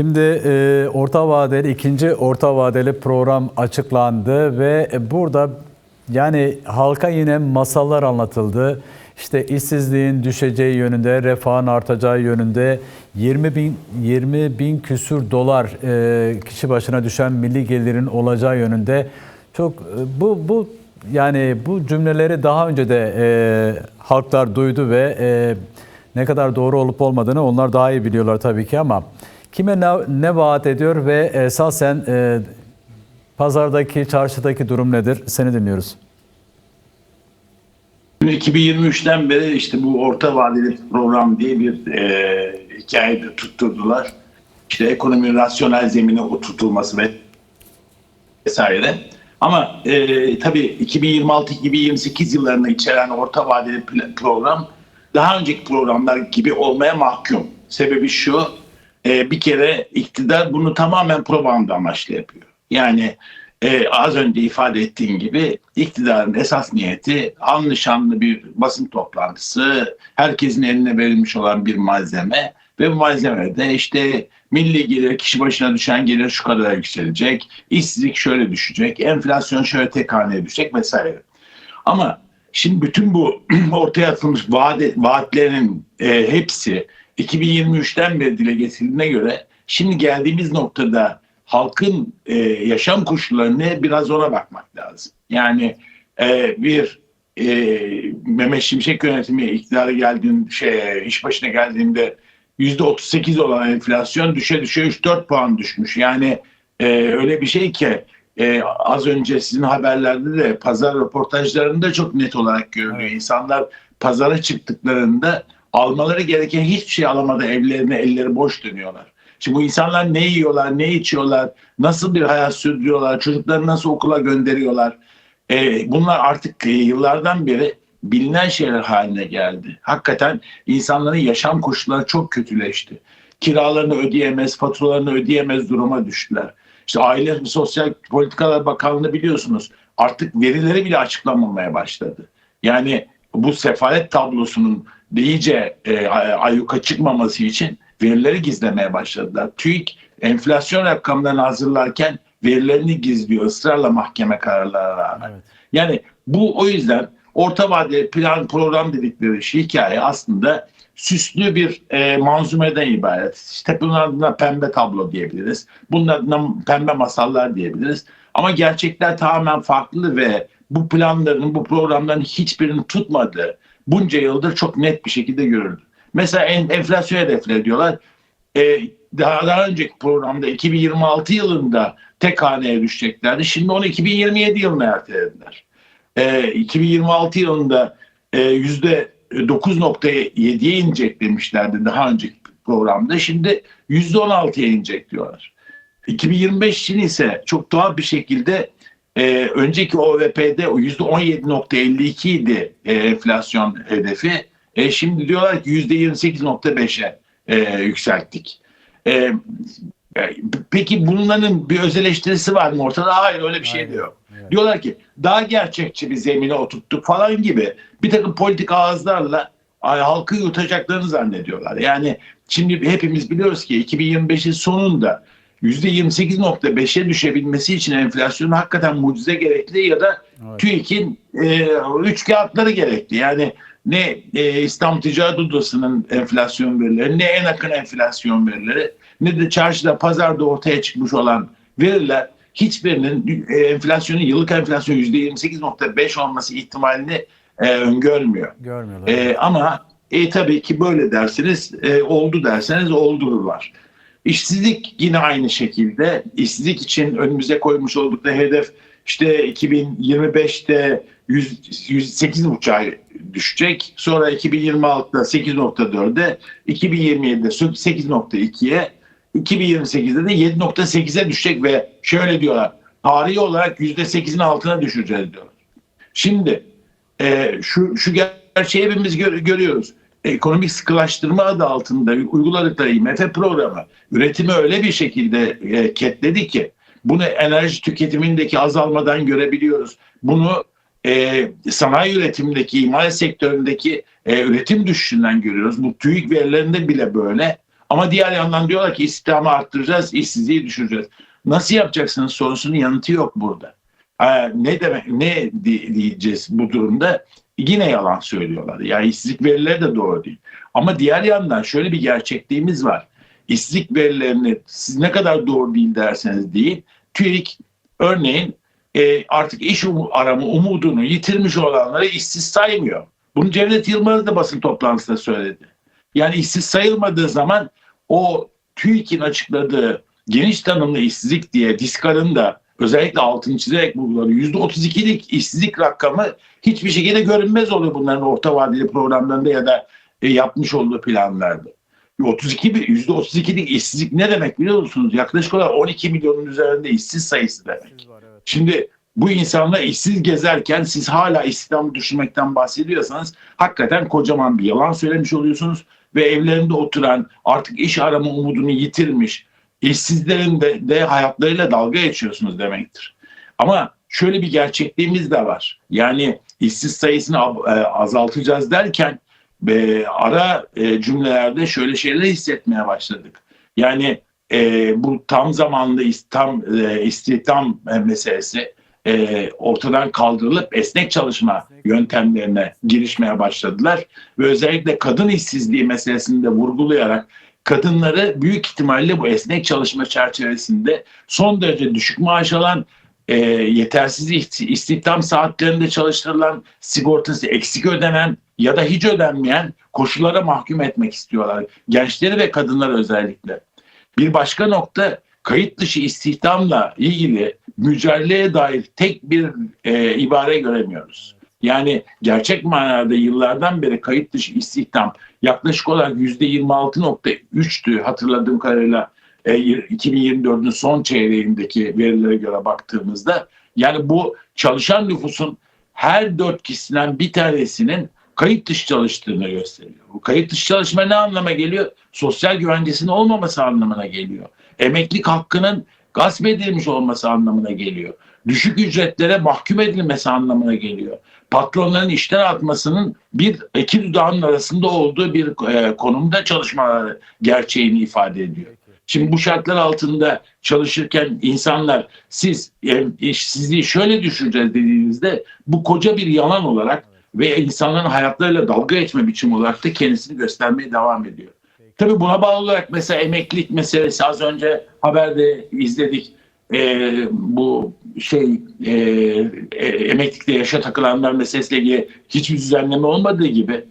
Şimdi e, orta vadeli ikinci orta vadeli program açıklandı ve burada yani halka yine masallar anlatıldı. İşte işsizliğin düşeceği yönünde, refahın artacağı yönünde 20 bin 20 bin küsür dolar e, kişi başına düşen milli gelirin olacağı yönünde çok e, bu bu yani bu cümleleri daha önce de e, halklar duydu ve e, ne kadar doğru olup olmadığını onlar daha iyi biliyorlar tabii ki ama kime ne, ne vaat ediyor ve esasen e, pazardaki, çarşıdaki durum nedir? Seni dinliyoruz. 2023'ten beri işte bu orta vadeli program diye bir e, hikayede tutturdular. İşte ekonominin rasyonel zemine oturtulması ve vesaire. Ama e, tabii 2026-2028 yıllarını içeren orta vadeli program daha önceki programlar gibi olmaya mahkum. Sebebi şu, e, bir kere iktidar bunu tamamen propaganda amaçlı yapıyor. Yani e, az önce ifade ettiğim gibi iktidarın esas niyeti şanlı bir basın toplantısı, herkesin eline verilmiş olan bir malzeme ve bu malzemede işte milli gelir kişi başına düşen gelir şu kadar yükselecek, işsizlik şöyle düşecek, enflasyon şöyle tek haneye düşecek vesaire. Ama şimdi bütün bu ortaya atılmış vaat, vaatlerin e, hepsi 2023'ten beri dile getirildiğine göre şimdi geldiğimiz noktada halkın e, yaşam koşullarına biraz ona bakmak lazım. Yani e, bir e, Mehmet Şimşek yönetimi iktidara geldiğinde şey iş başına geldiğinde yüzde 38 olan enflasyon düşe düşe 3-4 puan düşmüş. Yani e, öyle bir şey ki e, az önce sizin haberlerde de pazar röportajlarında çok net olarak görünüyor. Evet. İnsanlar pazara çıktıklarında almaları gereken hiçbir şey alamadı evlerine elleri boş dönüyorlar. Şimdi bu insanlar ne yiyorlar, ne içiyorlar, nasıl bir hayat sürdürüyorlar, çocuklarını nasıl okula gönderiyorlar. Ee, bunlar artık e, yıllardan beri bilinen şeyler haline geldi. Hakikaten insanların yaşam koşulları çok kötüleşti. Kiralarını ödeyemez, faturalarını ödeyemez duruma düştüler. İşte Aile Sosyal Politikalar Bakanlığı biliyorsunuz artık verileri bile açıklanmamaya başladı. Yani bu sefalet tablosunun iyice e, ayyuka çıkmaması için verileri gizlemeye başladılar. TÜİK enflasyon rakamlarını hazırlarken verilerini gizliyor ısrarla mahkeme kararlarına rağmen. Evet. Yani bu o yüzden orta vadeli plan program dedikleri şey hikaye aslında süslü bir e, manzumeden ibaret. İşte bunun adına pembe tablo diyebiliriz. Bunun adına pembe masallar diyebiliriz. Ama gerçekler tamamen farklı ve bu planların, bu programların hiçbirinin tutmadığı bunca yıldır çok net bir şekilde görüldü. Mesela en, enflasyon hedefleri diyorlar. E, daha, daha önceki programda 2026 yılında tek haneye düşeceklerdi. Şimdi onu 2027 yılına ertelediler. E, 2026 yılında e, yüzde 9.7'ye inecek demişlerdi daha önceki programda. Şimdi yüzde 16'ya inecek diyorlar. 2025 için ise çok doğal bir şekilde e, önceki OVP'de o yüzde 17.52 idi e, enflasyon hedefi. E, şimdi diyorlar ki yüzde 28.5'e e, yükselttik. E, e, peki bunların bir öz eleştirisi var mı ortada? Hayır öyle bir şey Hayır. diyor. Evet. Diyorlar ki daha gerçekçi bir zemine oturttuk falan gibi bir takım politik ağızlarla ay, halkı yutacaklarını zannediyorlar. Yani şimdi hepimiz biliyoruz ki 2025'in sonunda %28.5'e düşebilmesi için enflasyonun hakikaten mucize gerekli ya da Evet. TÜİK'in e, üç kağıtları gerekli. Yani ne e, İstanbul Ticaret Odası'nın enflasyon verileri, ne en akın enflasyon verileri, ne de çarşıda, pazarda ortaya çıkmış olan veriler hiçbirinin e, enflasyonun yıllık enflasyon %28.5 olması ihtimalini e, öngörmüyor. Görmüyorlar. E, ama e, tabii ki böyle derseniz e, oldu derseniz oldururlar. İşsizlik yine aynı şekilde. İşsizlik için önümüze koymuş oldukları hedef işte 2025'te 100, 108.5'a düşecek. Sonra 2026'da 8.4'e, 2027'de 8.2'ye, 2028'de de 7.8'e düşecek ve şöyle diyorlar. Tarihi olarak %8'in altına düşeceğiz diyorlar. Şimdi e, şu, şu gerçeği hepimiz gör- görüyoruz. Ekonomik sıkılaştırma adı altında uyguladıkları IMF programı üretimi öyle bir şekilde e, ketledi ki bunu enerji tüketimindeki azalmadan görebiliyoruz. Bunu e, sanayi üretimindeki, imal sektöründeki e, üretim düşüşünden görüyoruz. Bu TÜİK verilerinde bile böyle. Ama diğer yandan diyorlar ki istihdamı arttıracağız, işsizliği düşüreceğiz. Nasıl yapacaksınız sorusunun yanıtı yok burada. Ee, ne demek ne di- diyeceğiz bu durumda? Yine yalan söylüyorlar. Yani işsizlik verileri de doğru değil. Ama diğer yandan şöyle bir gerçekliğimiz var. İşsizlik verilerini siz ne kadar doğru değil derseniz deyin. TÜİK örneğin e, artık iş umu- arama umudunu yitirmiş olanları işsiz saymıyor. Bunu Cevdet Yılmaz da basın toplantısında söyledi. Yani işsiz sayılmadığı zaman o TÜİK'in açıkladığı geniş tanımlı işsizlik diye Diskar'ın da özellikle altını çizerek vurguladı. %32'lik işsizlik rakamı hiçbir şekilde görünmez oluyor bunların orta vadeli programlarında ya da e, yapmış olduğu planlarda. 32 bir- %32'lik işsizlik ne demek biliyor musunuz? Yaklaşık olarak 12 milyonun üzerinde işsiz sayısı demek. Şimdi bu insanlar işsiz gezerken siz hala istihdamı düşürmekten bahsediyorsanız hakikaten kocaman bir yalan söylemiş oluyorsunuz ve evlerinde oturan artık iş arama umudunu yitirmiş işsizlerin de, de hayatlarıyla dalga geçiyorsunuz demektir. Ama şöyle bir gerçekliğimiz de var. Yani işsiz sayısını e, azaltacağız derken e, ara e, cümlelerde şöyle şeyler hissetmeye başladık. Yani e, bu tam zamanlı tam e, istihdam meselesi e, ortadan kaldırılıp esnek çalışma yöntemlerine girişmeye başladılar ve özellikle kadın işsizliği meselesini de vurgulayarak kadınları büyük ihtimalle bu esnek çalışma çerçevesinde son derece düşük maaş alan e, yetersiz isti- istihdam saatlerinde çalıştırılan, sigortası eksik ödenen ya da hiç ödenmeyen koşullara mahkum etmek istiyorlar. Gençleri ve kadınları özellikle. Bir başka nokta kayıt dışı istihdamla ilgili mücadeleye dair tek bir e, ibare göremiyoruz. Yani gerçek manada yıllardan beri kayıt dışı istihdam yaklaşık olarak %26.3'tü hatırladığım kadarıyla e, 2024'ün son çeyreğindeki verilere göre baktığımızda yani bu çalışan nüfusun her dört kişisinden bir tanesinin kayıt dışı çalıştığını gösteriyor. Bu kayıt dışı çalışma ne anlama geliyor? Sosyal güvencesinin olmaması anlamına geliyor. Emeklilik hakkının gasp edilmiş olması anlamına geliyor. Düşük ücretlere mahkum edilmesi anlamına geliyor. Patronların işten atmasının bir iki dudağın arasında olduğu bir e, konumda çalışmaları gerçeğini ifade ediyor. Şimdi bu şartlar altında çalışırken insanlar siz e, işsizliği şöyle düşüreceğiz dediğinizde bu koca bir yalan olarak ve insanların hayatlarıyla dalga geçme biçimi olarak da kendisini göstermeye devam ediyor. Tabii buna bağlı olarak mesela emeklilik meselesi az önce haberde izledik. Ee, bu şey e, e, emeklilikte yaşa takılanlar meselesiyle ilgili hiçbir düzenleme olmadığı gibi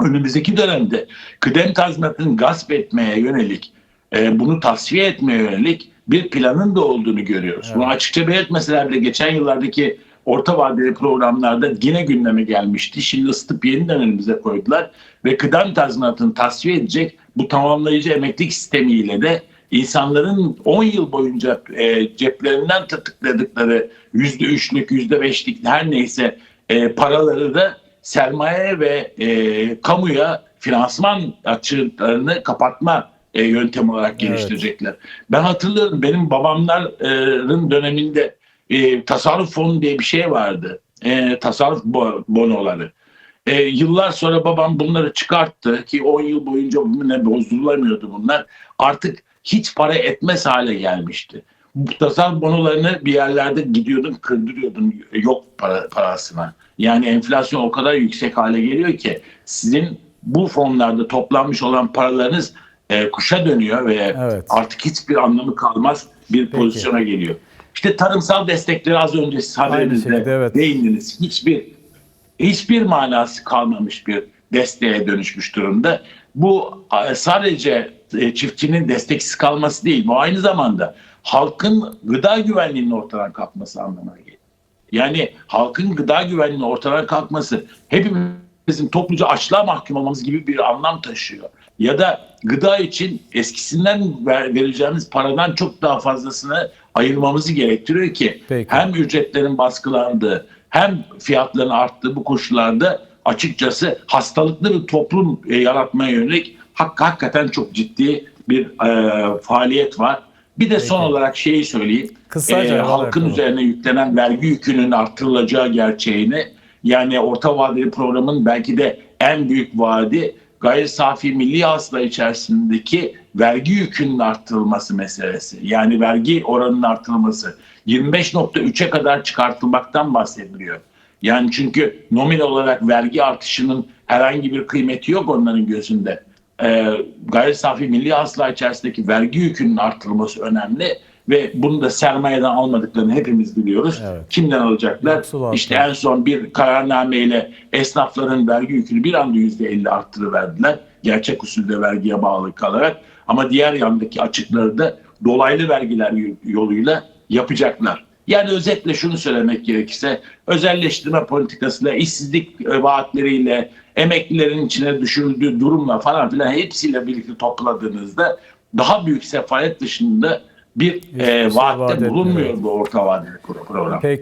önümüzdeki dönemde kıdem tazminatını gasp etmeye yönelik e, bunu tasfiye etmeye yönelik bir planın da olduğunu görüyoruz. Bunu açıkça belirtmeseler bile geçen yıllardaki orta vadeli programlarda yine gündeme gelmişti. Şimdi ısıtıp yeniden önümüze koydular ve kıdem tazminatını tasfiye edecek bu tamamlayıcı emeklilik sistemiyle de insanların 10 yıl boyunca e, ceplerinden tırtıkladıkları %3'lük, %5'lik her neyse e, paraları da sermaye ve e, kamuya finansman açıklarını kapatma e, yöntem olarak geliştirecekler. Ben hatırlıyorum benim babamların döneminde e, tasarruf fonu diye bir şey vardı. E, tasarruf bo- bonoları. E, yıllar sonra babam bunları çıkarttı ki 10 yıl boyunca ne bozdurulamıyordu bunlar. Artık hiç para etmez hale gelmişti. Tasarruf bonolarını bir yerlerde gidiyordun kırdırıyordun yok para, parasına. Yani enflasyon o kadar yüksek hale geliyor ki sizin bu fonlarda toplanmış olan paralarınız e, kuşa dönüyor ve Evet. artık hiçbir anlamı kalmaz bir Peki. pozisyona geliyor. İşte tarımsal destekleri az önce siz haberinizde şekilde, evet. değindiniz. Hiçbir hiçbir manası kalmamış bir desteğe dönüşmüş durumda. Bu e, sadece çiftçinin desteksiz kalması değil. Bu aynı zamanda halkın gıda güvenliğinin ortadan kalkması anlamına geliyor. Yani halkın gıda güvenliğinin ortadan kalkması hepimizin topluca açlığa mahkum olmamız gibi bir anlam taşıyor. Ya da gıda için eskisinden ver- vereceğimiz paradan çok daha fazlasını ayırmamızı gerektiriyor ki Peki. hem ücretlerin baskılandığı hem fiyatların arttığı bu koşullarda açıkçası hastalıklı bir toplum e, yaratmaya yönelik hak, hakikaten çok ciddi bir e, faaliyet var. Bir de son Peki. olarak şeyi söyleyeyim. Kısaca E, halkın üzerine yüklenen vergi yükünün artırılacağı gerçeğini yani orta vadeli programın belki de en büyük vaadi gayri safi milli hasıla içerisindeki vergi yükünün arttırılması meselesi. Yani vergi oranının artırılması 25.3'e kadar çıkartılmaktan bahsediliyor. Yani çünkü nominal olarak vergi artışının herhangi bir kıymeti yok onların gözünde. Ee, gayri safi milli hasıla içerisindeki vergi yükünün artırılması önemli ve bunu da sermayeden almadıklarını hepimiz biliyoruz. Evet. Kimden alacaklar? İşte en son bir kararnameyle esnafların vergi yükünü bir anda %50 arttırıverdiler. Gerçek usulde vergiye bağlı kalarak. Ama diğer yandaki açıkları da dolaylı vergiler yoluyla yapacaklar. Yani özetle şunu söylemek gerekirse özelleştirme politikasıyla, işsizlik e, vaatleriyle, emeklilerin içine düşürdüğü durumla falan filan hepsiyle birlikte topladığınızda daha büyük sefalet dışında bir Hiçbir e, şey vaat vaatte etmiyor. bulunmuyor bu orta vadeli pro- program. Peki